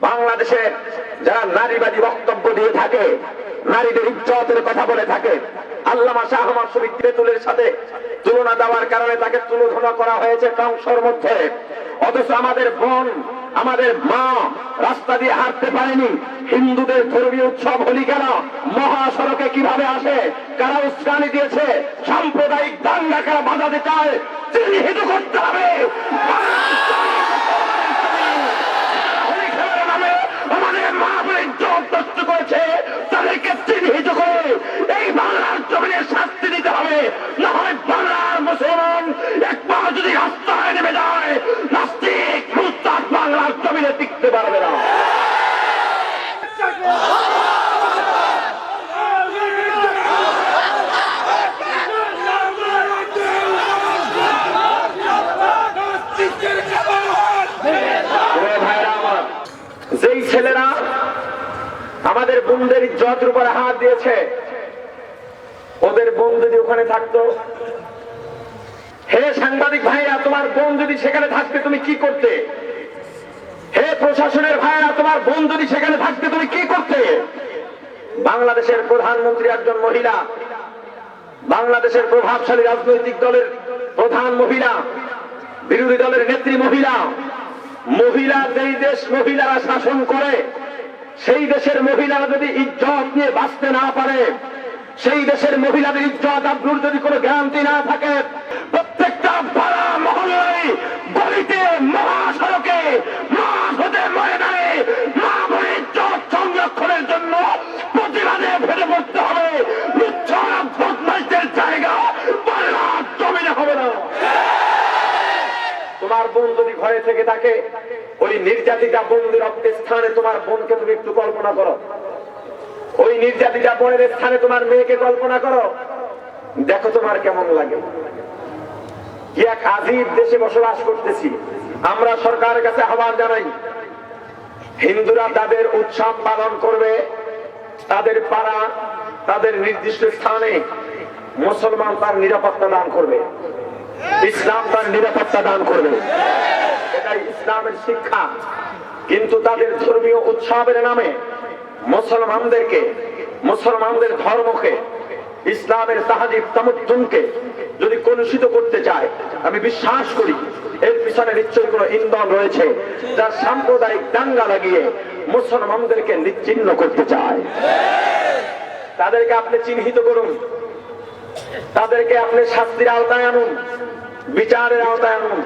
বাংলাদেশের যারা নারীবাদী বক্তব্য দিয়ে থাকে, নারীদের ইজ্জতের কথা বলে থাকে, আল্লামা শাহ শরীফ তেতুলের সাথে তুলনা দেওয়ার কারণে তাকে তুলোধনা করা হয়েছে টংসর মধ্যে। অথচ আমাদের বোন, আমাদের মা রাস্তা দিয়ে হাঁটতে পারেনি। হিন্দুদের ধর্মীয় উৎসব হলি কেন? মহাসড়কে কীভাবে আসে? কারা উস্কানি দিয়েছে? সাম্প্রদায়িক দাঙ্গা কারা বাজাতে চায়? চিহ্নিত করতে হবে। যদি রাস্তায় নেমে যায় নাস্তিক মুস্তাক বাংলার জমিনে টিকতে পারবে না যেই ছেলেরা আমাদের বোনদের ইজ্জতের উপরে হাত দিয়েছে, ওদের বোন যদি ওখানে থাকতো হে সাংবাদিক ভাইরা, তোমার বোন যদি সেখানে থাকতে, তুমি কি করতে? হে প্রশাসনের ভাইরা, তোমার বোন যদি সেখানে থাকতে, তুমি কি করতে? বাংলাদেশের প্রধানমন্ত্রী একজন মহিলা, বাংলাদেশের প্রভাবশালী রাজনৈতিক দলের প্রধান মহিলা, বিরোধী দলের নেত্রী মহিলা মহিলা যেই দেশ মহিলারা শাসন করে, সেই দেশের মহিলারা যদি ইজ্জত নিয়ে বাঁচতে না পারে, সেই দেশের মহিলাদের ইজ্জত আব্রুর যদি কোনো গ্যারান্টি না থাকে বোন যদি ঘরে থেকে থাকে, ওই নির্যাতিতা বোনদের স্থানে তোমার বোনকে তুমি একটু কল্পনা করো। ওই নির্যাতিতা বোনের স্থানে তোমার মেয়েকে কল্পনা করো। দেখো তোমার কেমন লাগে। দেশে বসবাস করতেছি। আমরা সরকারের কাছে আহ্বান জানাই, হিন্দুরা তাদের উৎসব পালন করবে, তাদের পাড়া, তাদের নির্দিষ্ট স্থানে মুসলমান তার নিরাপত্তা দান করবে। ইসলাম তার নিরাপত্তা দান করবে। এটাই ইসলামের শিক্ষা। কিন্তু তাদের ধর্মীয় উৎসবের নামে মুসলমানদেরকে, মুসলমানদের ধর্মকে, ইসলামের তাহাজিব তামুদ্দুনকে যদি কলুষিত করতে চায়, আমি বিশ্বাস করি এর পিছনে নিশ্চয়ই কোনো ইন্ধন রয়েছে যা সাম্প্রদায়িক দাঙ্গা লাগিয়ে মুসলমানদেরকে নিচ্ছিন্ন করতে চায়। তাদেরকে আপনি চিহ্নিত করুন। তাদেরকে আপনি শাস্তির আওতায় আনুন বিচারের আওতায় আনুন।